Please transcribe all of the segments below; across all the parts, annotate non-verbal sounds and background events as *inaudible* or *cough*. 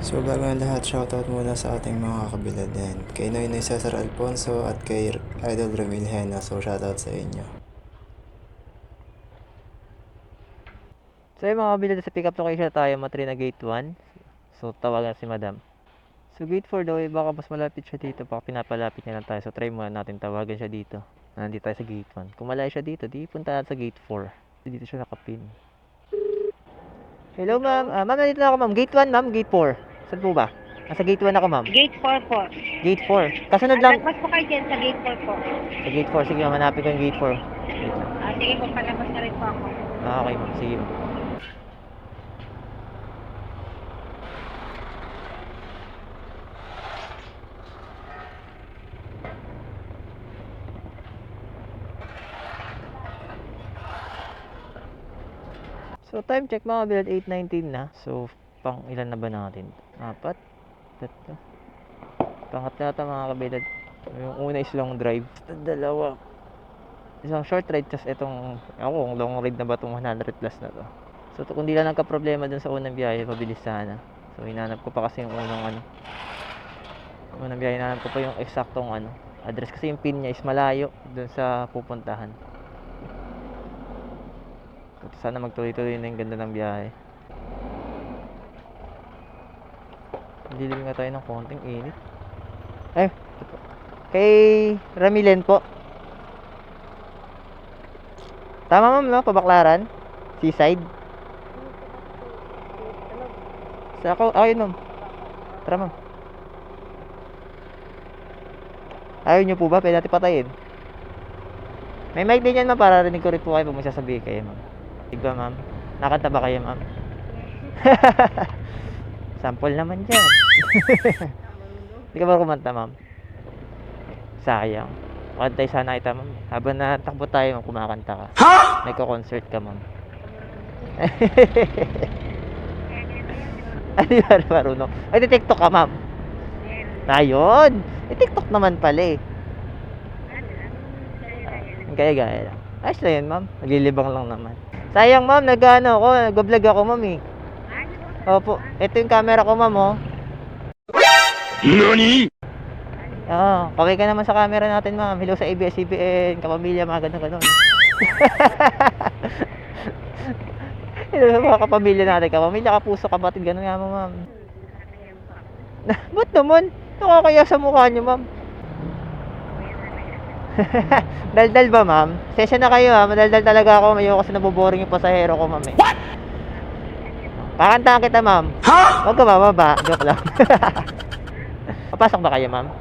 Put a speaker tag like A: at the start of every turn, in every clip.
A: So bago ang lahat, shoutout muna sa ating mga kabila din. Kay Noynoy Cesar Alfonso at kay Idol Ramil Hena. So shoutout sa inyo.
B: So yung mga kabilad sa pick-up location tayo, matry na gate 1. So tawagan si madam. So gate 4 daw, eh, baka mas malapit siya dito. Baka pinapalapit niya lang tayo. So try muna natin tawagan siya dito. Nandito tayo sa gate 1. Kung malayo siya dito, di punta natin sa gate 4. Dito siya nakapin. Hello ma'am. Ah, ma'am, nandito na ako ma'am. Gate 1 ma'am, gate 4. Saan po ba? Nasa gate 1 ako ma'am.
C: Gate 4 po.
B: Gate 4. Kasunod lang.
C: Lagpas po kayo dyan sa gate 4 po.
B: Sa gate 4. Sige ma'am, hanapin ko yung gate 4. Wait lang.
C: Ah, sige po, palabas na rin po ako.
B: Ah, okay ma'am. Sige ma'am. So time check mga bilad 8.19 na. So pang ilan na ba natin? Apat? Tatlo? Pangat na ata mga kabilad. Yung una is long drive. Dalawa. Isang short ride, tas itong, ako, long ride na ba itong 100 plus na to. So, to, kung di lang nagka-problema dun sa unang biyahe, mabilis sana. So, hinanap ko pa kasi yung unang ano. Unang biyahe, hinanap ko pa yung eksaktong ano, address. Kasi yung pin niya is malayo dun sa pupuntahan. Sana magtuloy-tuloy na yung ganda ng biyahe. Dilim nga tayo ng konting init. Ay, kay Ramilen po. Tama ma'am, no? Pabaklaran? Seaside? Sa ako, ako yun ma'am. Tara ma'am. Ayaw nyo po ba? Pwede natin patayin. May mic din yan ma'am para rinig ko rin po kayo pag may sasabihin kayo ma'am. Diba ma'am? Nakanta ba kayo ma'am? *laughs* Sample naman dyan. *laughs* Hindi ka ba kumanta ma'am? Sayang. Kantay sana kita ma'am. Habang natakbo tayo ma'am, kumakanta ka. Ha? Nagko-concert ka ma'am. *laughs* Di ba marunong? Ay, TikTok ka ma'am. Ayun. Eh, TikTok naman pala eh. Gaya gaya lang. Ayos na yun ma'am. Naglilibang lang naman. Sayang ma'am, nag-ano ako, nag-vlog ako ma'am eh. Opo, ito yung camera ko ma'am oh.
D: NANI?
B: Oo, kaway ka naman sa camera natin, ma'am. Hello sa ABS-CBN, kapamilya, mga ganun ganun. *laughs* Hello sa mga kapamilya natin, kapamilya, kapuso, kapatid, ganun nga ma'am. *laughs* Ba't naman? Nakakaya sa mukha niyo, ma'am. *laughs* Daldal ba, ma'am? Session na kayo, ha? Madaldal talaga ako. Mayo kasi naboboring yung pasahero ko, ma'am, eh. What? Pakantahan kita, ma'am. Ha? Huwag ka bababa. Joke lang. *laughs* Papasok ba kayo, ma'am?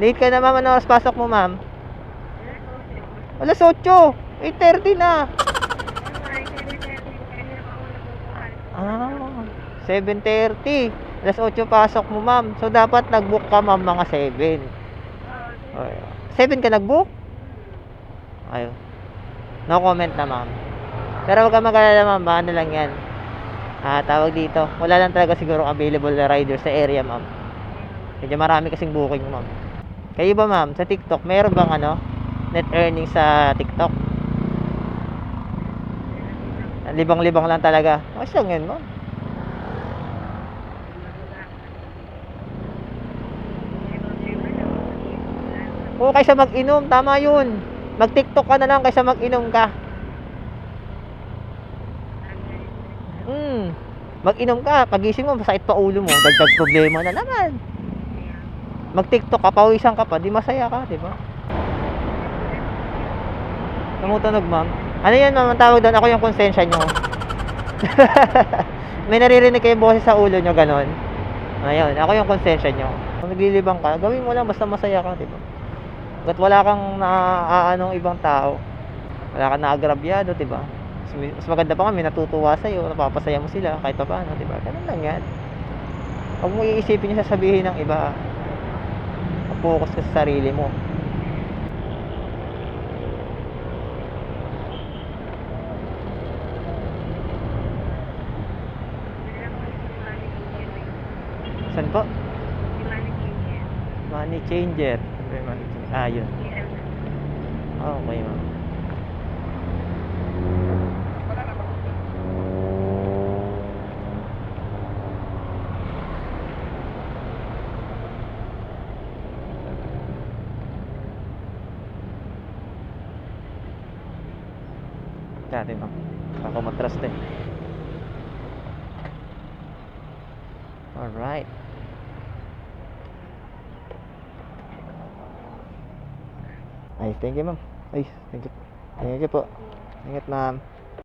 B: Late ka na, ma'am. Ano oras pasok mo, ma'am? Alas 8. 8.30 na. Ah, 7.30. Alas 8 pasok mo, ma'am. So, dapat nag-book ka, ma'am, mga 7. Okay. 7 ka nag-book? Ayun. No comment na, ma'am. Pero huwag ka mag-alala, ma'am. Ano lang yan. Ah, tawag dito. Wala lang talaga siguro available na rider sa area, ma'am. Medyo marami kasing booking, ma'am. Kayo ba, ma'am, sa TikTok, meron bang ano, net earnings sa TikTok? Libang-libang lang talaga. Ayos lang yun, ma'am. Oo, kaysa mag-inom, tama yun. Mag-TikTok ka na lang kaysa mag-inom ka. Hmm. Mag-inom ka, pagising mo, masakit pa ulo mo, dagdag problema na naman. Mag-TikTok ka, pawisan ka pa, di masaya ka, di ba? Tumutunog, ma'am. Ano yan, ma'am? Tawag doon, ako yung konsensya nyo. *laughs* May naririnig kayong boses sa ulo nyo, ganon. Ayun, ako yung konsensya nyo. Kung naglilibang ka, gawin mo lang, basta masaya ka, di ba? Ba't wala kang naaanong ibang tao? Wala kang naagrabyado, di ba? Mas, mas maganda pa kami, natutuwa sa'yo, napapasaya mo sila, kahit pa paano, di ba? Ganun lang yan. Huwag mo iisipin yung sasabihin ng iba. Focus ka sa sarili mo. Saan po? Money changer. Money changer? Ah, yun. Okay, ma'am. Natin, ma'am. Baka matras din. Alright. Ay, thank you, ma'am. Ay, thank you. Thank you po. Ingat, ma'am.